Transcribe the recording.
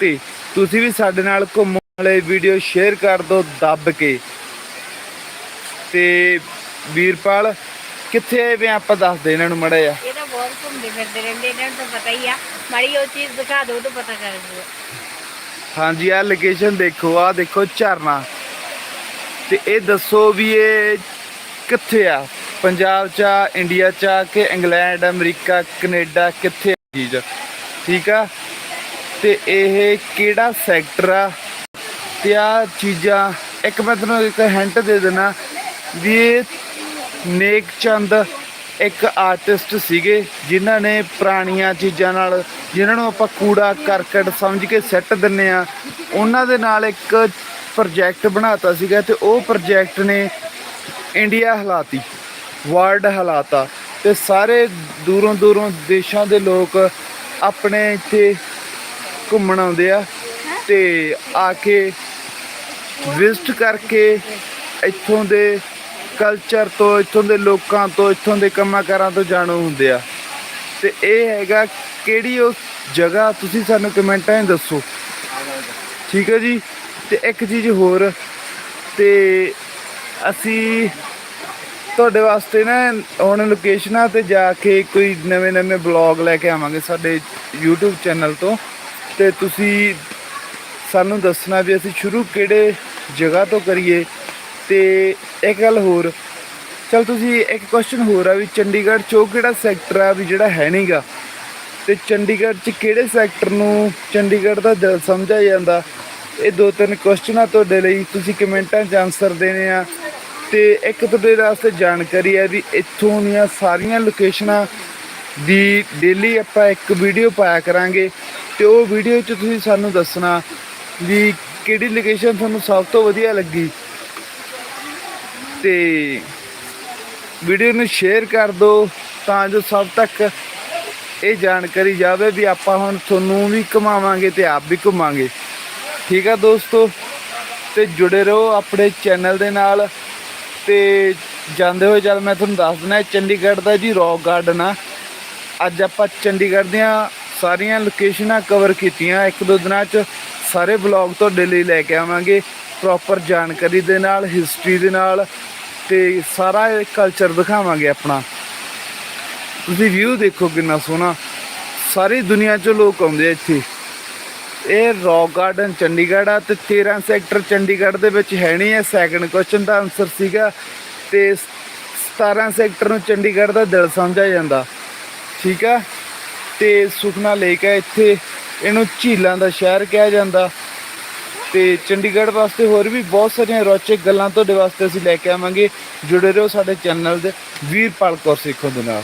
ਤੇ ਤੁਸੀਂ ਵੀ ਸਾਡੇ ਨਾਲ ਘੁੰਮਣ ਵਾਲੇ ਵੀਡੀਓ ਸ਼ੇਅਰ ਕਰ ਦਿਓ ਦੱਬ ਕੇ। ਤੇ ਵੀਰਪਾਲ ਕਿੱਥੇ ਆਏ ਵੇ ਆਪਾਂ ਦੱਸ ਦੇ ਇਹਨਾਂ ਨੂੰ ਮੜਾ ਇਹ ਤਾਂ ਬਹੁਤ ਘੁੰਮਦੇ ਫਿਰਦੇ ਰਹਿੰਦੇ ਇਹਨਾਂ ਨੂੰ ਤਾਂ ਪਤਾ ਹੀ ਆ। ਮਾੜੀ ਉਹ ਚੀਜ਼ ਦਿਖਾ ਦਿਓ ਤਾਂ ਪਤਾ ਕਰ ਦਿਓ। ਹਾਂਜੀ ਆ ਲੋਕੇਸ਼ਨ ਦੇਖੋ ਆ ਦੇਖੋ ਝਰਨਾ। ਤੇ ਇਹ ਦੱਸੋ ਵੀ ਇਹ ਕਿੱਥੇ ਆ? ਪੰਜਾਬ ਚ ਆ ਇੰਡੀਆ ਚ ਆ ਕਿ ਇੰਗਲੈਂਡ ਅਮਰੀਕਾ ਕੈਨੇਡਾ ਕਿੱਥੇ ਆ ਚੀਜ਼? ਠੀਕ ਆ? ਤੇ ਇਹ ਕਿਹੜਾ ਸੈਕਟਰ ਆ? ਤੇ ਆ ਚੀਜ਼ਾਂ, ਇੱਕ ਮੈਂ ਤੁਹਾਨੂੰ ਇੱਕ ਹੈਂਟ ਦੇ ਦੇਣਾ ਵੀ ਇਹ ਨੇਕ ਚੰਦ ਇੱਕ ਆਰਟਿਸਟ ਸੀਗੇ, ਜਿਨ੍ਹਾਂ ਨੇ ਪੁਰਾਣੀਆਂ ਚੀਜ਼ਾਂ ਨਾਲ, ਜਿਨ੍ਹਾਂ ਨੂੰ ਆਪਾਂ ਕੂੜਾ ਕਰਕਟ ਸਮਝ ਕੇ ਸੈੱਟ ਦਿੰਨੇ ਆ, ਉਹਨਾਂ ਦੇ ਨਾਲ ਇੱਕ ਪ੍ਰੋਜੈਕਟ ਬਣਾਤਾ ਸੀਗਾ ਤੇ ਉਹ ਪ੍ਰੋਜੈਕਟ ਨੇ ਇੰਡੀਆ ਹਲਾਤੀ ਵਰਲਡ ਹਲਾਤਾ ਤੇ ਸਾਰੇ ਦੂਰੋਂ ਦੂਰੋਂ ਦੇਸ਼ਾਂ ਦੇ ਲੋਕ ਆਪਣੇ ਇੱਥੇ ਘੁੰਮਣ ਆਉਂਦੇ ਆ ਤੇ ਆ ਕੇ ਵਿਜ਼ਿਟ ਕਰਕੇ ਇੱਥੋਂ ਦੇ ਕਲਚਰ ਤੋਂ ਇੱਥੋਂ ਦੇ ਲੋਕਾਂ ਤੋਂ ਇੱਥੋਂ ਦੇ ਕੰਮਾਂ ਕਾਰਾਂ ਤੋਂ ਜਾਣੂ ਹੁੰਦੇ ਆ। ਤੇ ਇਹ ਹੈਗਾ ਕਿਹੜੀ ਉਹ ਜਗ੍ਹਾ ਤੁਸੀਂ ਸਾਨੂੰ ਕਮੈਂਟਾਂ 'ਚ ਦੱਸੋ। ਠੀਕ ਹੈ ਜੀ? ਤੇ ਇੱਕ ਚੀਜ਼ ਹੋਰ ਤੇ ਅਸੀਂ ਤੁਹਾਡੇ ਵਾਸਤੇ ਨਾ ਹੁਣ ਲੋਕੇਸ਼ਨਾਂ ਤੇ ਜਾ ਕੇ ਕੋਈ ਨਵੇਂ ਨਵੇਂ ਬਲੌਗ ਲੈ ਕੇ ਆਵਾਂਗੇ ਸਾਡੇ YouTube ਚੈਨਲ ਤੋਂ। ਤੇ ਤੁਸੀਂ ਸਾਨੂੰ ਦੱਸਣਾ ਵੀ ਅਸੀਂ ਸ਼ੁਰੂ ਕਿਹੜੇ ਜਗ੍ਹਾ ਤੋਂ ਕਰੀਏ। ਤੇ ਇੱਕ ਗੱਲ ਹੋਰ, ਚਲ ਤੁਸੀਂ ਇੱਕ ਕੁਐਸਚਨ ਹੋਰ ਆ ਵੀ ਚੰਡੀਗੜ੍ਹ ਚੋਂ ਕਿਹੜਾ ਸੈਕਟਰ ਆ ਵੀ ਜਿਹੜਾ ਹੈ ਨਹੀਂਗਾ ਤੇ ਚੰਡੀਗੜ੍ਹ ਚ ਕਿਹੜੇ ਸੈਕਟਰ ਨੂੰ ਚੰਡੀਗੜ੍ਹ ਦਾ ਦਿਲ ਸਮਝਿਆ ਜਾਂਦਾ? ਇਹ ਦੋ ਤਿੰਨ ਕੁਐਸਚਨ ਆ ਤੁਹਾਡੇ ਲਈ, ਤੁਸੀਂ ਕਮੈਂਟਾਂ 'ਚ ਆਨਸਰ ਦੇਣੇ ਆ। ਤੇ ਇੱਕ ਤੁਹਾਡੇ ਵਾਸਤੇ ਜਾਣਕਾਰੀ ਹੈ ਵੀ ਇੱਥੋਂ ਦੀਆਂ ਸਾਰੀਆਂ ਲੋਕੇਸ਼ਨਾਂ ਦੀ ਡੇਲੀ ਆਪਾਂ ਇੱਕ ਵੀਡੀਓ ਪਾਇਆ ਕਰਾਂਗੇ ਤੇ ਉਹ ਵੀਡੀਓ 'ਚ ਤੁਸੀਂ ਸਾਨੂੰ ਦੱਸਣਾ ਵੀ ਕਿਹੜੀ ਲੋਕੇਸ਼ਨ ਤੁਹਾਨੂੰ ਸਭ ਤੋਂ ਵਧੀਆ ਲੱਗੀ। ਤੇ ਵੀਡੀਓ ਨੂੰ ਸ਼ੇਅਰ ਕਰ ਦਿਓ ਤਾਂ ਜੋ ਸਭ ਤੱਕ ਇਹ ਜਾਣਕਾਰੀ ਜਾਵੇ ਵੀ ਆਪਾਂ ਹੁਣ ਤੁਹਾਨੂੰ ਵੀ ਘੁਮਾਵਾਂਗੇ ਤੇ ਆਪ ਵੀ ਘੁੰਮਾਂਗੇ। ਠੀਕ ਆ ਦੋਸਤੋ? ਤੇ ਜੁੜੇ ਰਹੋ ਆਪਣੇ ਚੈਨਲ ਦੇ ਨਾਲ। ਤੇ ਜਾਂਦੇ ਹੋਏ ਚੱਲ ਮੈਂ ਤੁਹਾਨੂੰ ਦੱਸ ਦਿੰਦਾ, ਚੰਡੀਗੜ੍ਹ ਦਾ ਜੀ ਰੌਕ ਗਾਰਡਨ ਆ। ਅੱਜ ਆਪਾਂ ਚੰਡੀਗੜ੍ਹ ਦੀਆਂ ਸਾਰੀਆਂ ਲੋਕੇਸ਼ਨਾਂ ਕਵਰ ਕੀਤੀਆਂ। ਇੱਕ ਦੋ ਦਿਨਾਂ 'ਚ ਸਾਰੇ ਵਲੌਗ ਤੁਹਾਡੇ ਲਈ ਲੈ ਕੇ ਆਵਾਂਗੇ। ਪ੍ਰੋਪਰ ਜਾਣਕਾਰੀ ਦੇ ਨਾਲ ਹਿਸਟਰੀ ਦੇ ਨਾਲ ਤੇ ਸਾਰਾ ਕਲਚਰ ਦਿਖਾਵਾਂਗੇ ਆਪਣਾ। ਤੁਸੀਂ ਵਿਊ ਦੇਖੋ ਕਿੰਨਾ ਸੋਹਣਾ। ਸਾਰੀ ਦੁਨੀਆ 'ਚੋਂ ਲੋਕ ਆਉਂਦੇ ਆ ਇੱਥੇ। ਇਹ ਰੌਕ ਗਾਰਡਨ ਚੰਡੀਗੜ੍ਹ ਆ ਤੇ 13 ਸੈਕਟਰ ਚੰਡੀਗੜ੍ਹ ਦੇ ਵਿੱਚ ਹੈ ਨਹੀਂ। ਹੈ ਸੈਕੰਡ ਕੁਐਸਚਨ ਦਾ ਆਨਸਰ ਸੀਗਾ ਤੇ 17 ਸੈਕਟਰ ਨੂੰ ਚੰਡੀਗੜ੍ਹ ਦਾ ਦਿਲ ਸਮਝਿਆ ਜਾਂਦਾ। ਠੀਕ ਆ? ਤੇ ਸੁਖਨਾ ਲੇਕ ਹੈ ਇੱਥੇ। ਇਹਨੂੰ ਝੀਲਾਂ ਦਾ ਸ਼ਹਿਰ ਕਿਹਾ ਜਾਂਦਾ। ਤੇ ਚੰਡੀਗੜ੍ਹ ਵਾਸਤੇ ਹੋਰ ਵੀ ਬਹੁਤ ਸਾਰੀਆਂ ਰੌਚਕ ਗੱਲਾਂ ਤੁਹਾਡੇ ਵਾਸਤੇ ਅਸੀਂ ਲੈ ਕੇ ਆਵਾਂਗੇ। ਜੁੜੇ ਰਹੋ ਸਾਡੇ ਚੈਨਲ ਦੇ ਵੀਰਪਾਲ ਕੌਰ ਸਿੱਖੋ ਦੇ ਨਾਲ।